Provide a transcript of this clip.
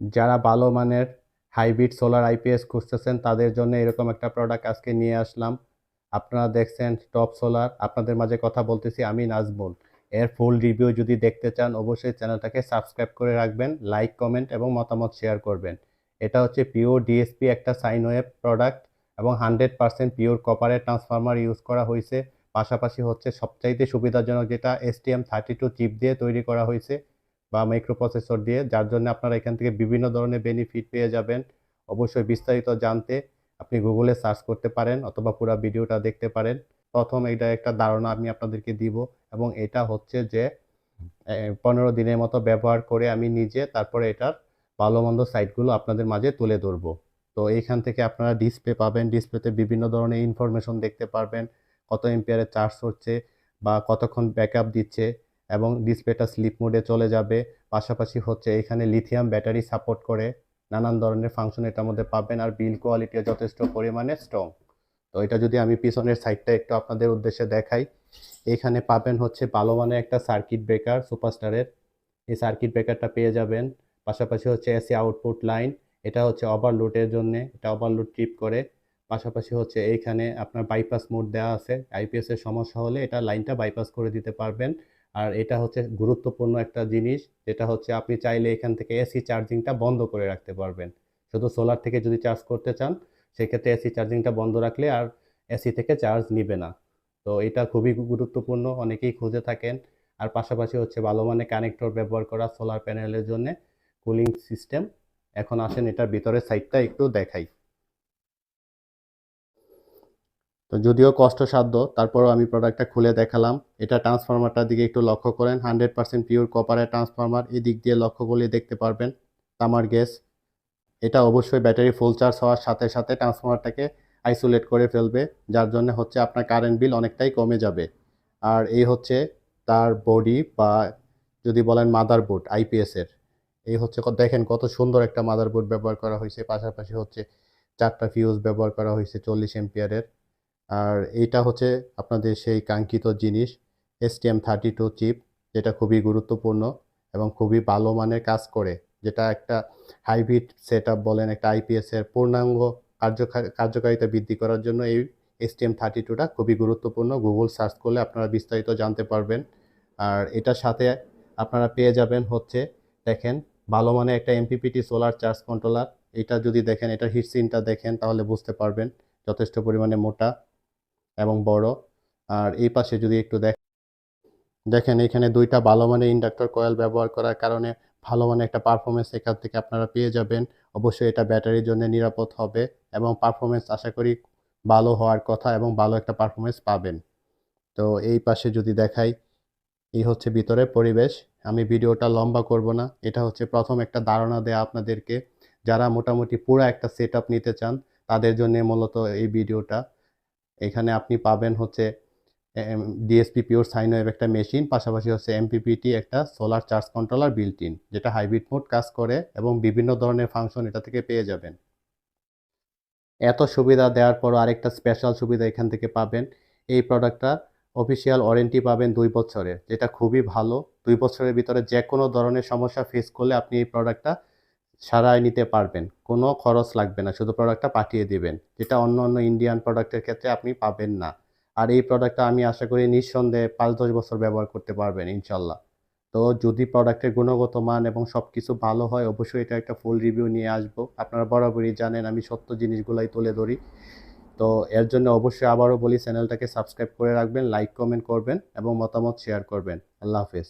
যারা ভালো মানের হাইব্রিড সোলার আইপিএস খুঁজতেছেন, তাদের জন্য এরকম একটা প্রোডাক্ট আজকে নিয়ে আসলাম। আপনারা দেখছেন টপ সোলার, আপনাদের মাঝে কথা বলতেছি আমি নাজমুল। এর ফুল রিভিউ যদি দেখতে চান, অবশ্যই চ্যানেলটাকে সাবস্ক্রাইব করে রাখবেন লাইক কমেন্ট এবং মতামত শেয়ার করবেন। এটা হচ্ছে পিওর ডিএসপি একটা সাইন ওয়েভ প্রোডাক্ট এবং হান্ড্রেড পার্সেন্ট পিওর কপারের ট্রান্সফরমার ইউজ করা হয়েছে। পাশাপাশি হচ্ছে সবচাইতে সুবিধাজনক যেটা এসটিএম থার্টি টু চিপ দিয়ে তৈরি করা হয়েছে। বা মাইক্রো প্রসেসর দিয়ে, যার জন্য আপনারা এখান থেকে বিভিন্ন ধরনের বেনিফিট পেয়ে যাবেন। অবশ্যই বিস্তারিত জানতে আপনি গুগলে সার্চ করতে পারেন অথবা পুরো ভিডিওটা দেখতে পারেন। প্রথম এটা একটা ধারণা আমি আপনাদেরকে দিব এবং এটা হচ্ছে যে পনেরো দিনের মতো ব্যবহার করে আমি নিজে তারপরে এটার ভালো মন্দ সাইটগুলো আপনাদের মাঝে তুলে ধরবো। তো এইখান থেকে আপনারা ডিসপ্লে পাবেন। ডিসপ্লেতে বিভিন্ন ধরনের ইনফরমেশন দেখতে পারবেন। কত এম্পিয়ারে চার্জ হচ্ছে বা কতক্ষণ ব্যাকআপ দিচ্ছে। এবং ডিসপ্লেটা স্লিপ মোডে চলে যাবে। পাশাপাশি হচ্ছে এখানে লিথিয়াম ব্যাটারি সাপোর্ট করে নানান ধরনের ফাংশন এটার মধ্যে পাবেন আর বিল কোয়ালিটিও যথেষ্ট পরিমাণে স্ট্রং তো এটা যদি আমি পিছনের সাইডটা একটু আপনাদের উদ্দেশ্যে দেখাই, এখানে পাবেন হচ্ছে ভালো মানের একটা সার্কিট ব্রেকার সুপারস্টারের এই সার্কিট ব্রেকারটা পেয়ে যাবেন। পাশাপাশি হচ্ছে এসি আউটপুট লাইন এটা হচ্ছে ওভারলোডের জন্য, এটা ওভারলোড ট্রিপ করে। পাশাপাশি হচ্ছে এইখানে আপনার বাইপাস মোড দেওয়া আছে। আইপিএসের সমস্যা হলে এটা লাইনটা বাইপাস করে দিতে পারবেন। আর এটা হচ্ছে গুরুত্বপূর্ণ একটা জিনিস, যেটা হচ্ছে আপনি চাইলে এখান থেকে এসি চার্জিংটা বন্ধ করে রাখতে পারবেন। শুধু সোলার থেকে যদি চার্জ করতে চান, সেক্ষেত্রে এসি চার্জিংটা বন্ধ রাখলে আর এসি থেকে চার্জ নিবে না। তো এটা খুবই গুরুত্বপূর্ণ, অনেকেই খুঁজে থাকেন। আর পাশাপাশি হচ্ছে ভালো মানের কানেক্টর ব্যবহার করা সোলার প্যানেলের জন্য কুলিং সিস্টেম এখন আসেন এটার ভিতরের সাইডটা একটু দেখাই। তো যদিও কষ্টসাধ্য, তারপরও আমি প্রোডাক্টটা খুলে দেখালাম। এটা ট্রান্সফরমারটার দিকে একটু লক্ষ্য করেন। হান্ড্রেড পার্সেন্ট পিওর কপারের ট্রান্সফরমার এই দিক দিয়ে লক্ষ্য করলে দেখতে পারবেন। তামার গ্যাস, এটা অবশ্যই ব্যাটারি ফুল চার্জ হওয়ার সাথে সাথে ট্রান্সফরমারটাকে আইসোলেট করে ফেলবে, যার জন্য হচ্ছে আপনার কারেন্ট বিল অনেকটাই কমে যাবে। আর এই হচ্ছে তার বডি বা যদি বলেন মাদার বোর্ড আইপিএসের এই হচ্ছে দেখেন কত সুন্দর একটা মাদার বোর্ড ব্যবহার করা হয়েছে। পাশাপাশি হচ্ছে চারটা ফিউজ ব্যবহার করা হয়েছে চল্লিশ এম্পিয়ারের আর এইটা হচ্ছে আপনাদের সেই কাঙ্ক্ষিত জিনিস এসটিএম থার্টি টু চিপ, যেটা খুবই গুরুত্বপূর্ণ এবং খুবই ভালো মানের কাজ করে, যেটা একটা হাইব্রিড সেট বলেন, একটা আইপিএসের পূর্ণাঙ্গ কার্যকারিতা বৃদ্ধি করার জন্য এই এসটিএম থার্টি টুটা খুবই গুরুত্বপূর্ণ। গুগল সার্চ করলে আপনারা বিস্তারিত জানতে পারবেন। আর এটার সাথে আপনারা পেয়ে যাবেন হচ্ছে, দেখেন ভালো মানের একটা এমপিপিটি সোলার চার্জ কন্ট্রোলার। এটা যদি দেখেন, এটার হিটসিনটা দেখেন, তাহলে বুঝতে পারবেন যথেষ্ট পরিমাণে মোটা। এবং বড়। আর এই পাশে যদি একটু দেখ, দেখেন এখানে দুইটা ভালো মানের ইন্ডাক্টর কয়েল ব্যবহার করার কারণে ভালো মানের একটা পারফরমেন্স এখান থেকে আপনারা পেয়ে যাবেন। অবশ্যই এটা ব্যাটারির জন্য নিরাপদ হবে এবং পারফরমেন্স আশা করি ভালো হওয়ার কথা এবং ভালো একটা পারফরমেন্স পাবেন। তো এই পাশে যদি দেখাই, এই হচ্ছে ভিতরে পরিবেশ। আমি ভিডিওটা লম্বা করব না, এটা হচ্ছে প্রথম একটা ধারণা দেয়া আপনাদেরকে। যারা মোটামুটি পুরো একটা সেট নিতে চান, তাদের জন্য মূলত এই ভিডিওটা। এখানে আপনি পাবেন হচ্ছে ডিএসপি পিওর সাইন ওয়েভ একটা মেশিন পাশাপাশি হচ্ছে এমপিপিটি একটা solar charge controller built in যেটা হাইব্রিড মোড কাজ করে এবং বিভিন্ন ধরনের ফাংশন এটা থেকে পেয়ে যাবেন। এত সুবিধা দেওয়ার পর আরেকটা স্পেশাল সুবিধা এখান থেকে পাবেন। এই প্রোডাক্টটা অফিসিয়াল ওয়ারেন্টি পাবেন দুই বছরের, যেটা খুবই ভালো। দুই বছরের ভিতরে যে কোনো ধরনের সমস্যা ফেস করলে আপনি এই প্রোডাক্টটা সারায় নিতে পারবেন। কোনো খরচ লাগবে না। শুধু প্রোডাক্টটা পাঠিয়ে দিবেন। যেটা অন্য অন্য ইন্ডিয়ান প্রোডাক্টের ক্ষেত্রে আপনি পাবেন না। আর এই প্রোডাক্টটা আমি আশা করি নিঃসন্দেহে পাঁচ দশ বছর ব্যবহার করতে পারবেন, ইনশাল্লাহ। তো যদি প্রোডাক্টের গুণগত মান এবং সব কিছু ভালো হয়, অবশ্যই এটা একটা ফুল রিভিউ নিয়ে আসব। আপনারা বরাবরই জানেন, আমি সত্য জিনিসগুলাই তুলে ধরি। তো এর জন্য অবশ্যই আবারও বলি, চ্যানেলটাকে সাবস্ক্রাইব করে রাখবেন লাইক কমেন্ট করবেন এবং মতামত শেয়ার করবেন। আল্লাহ হাফেজ।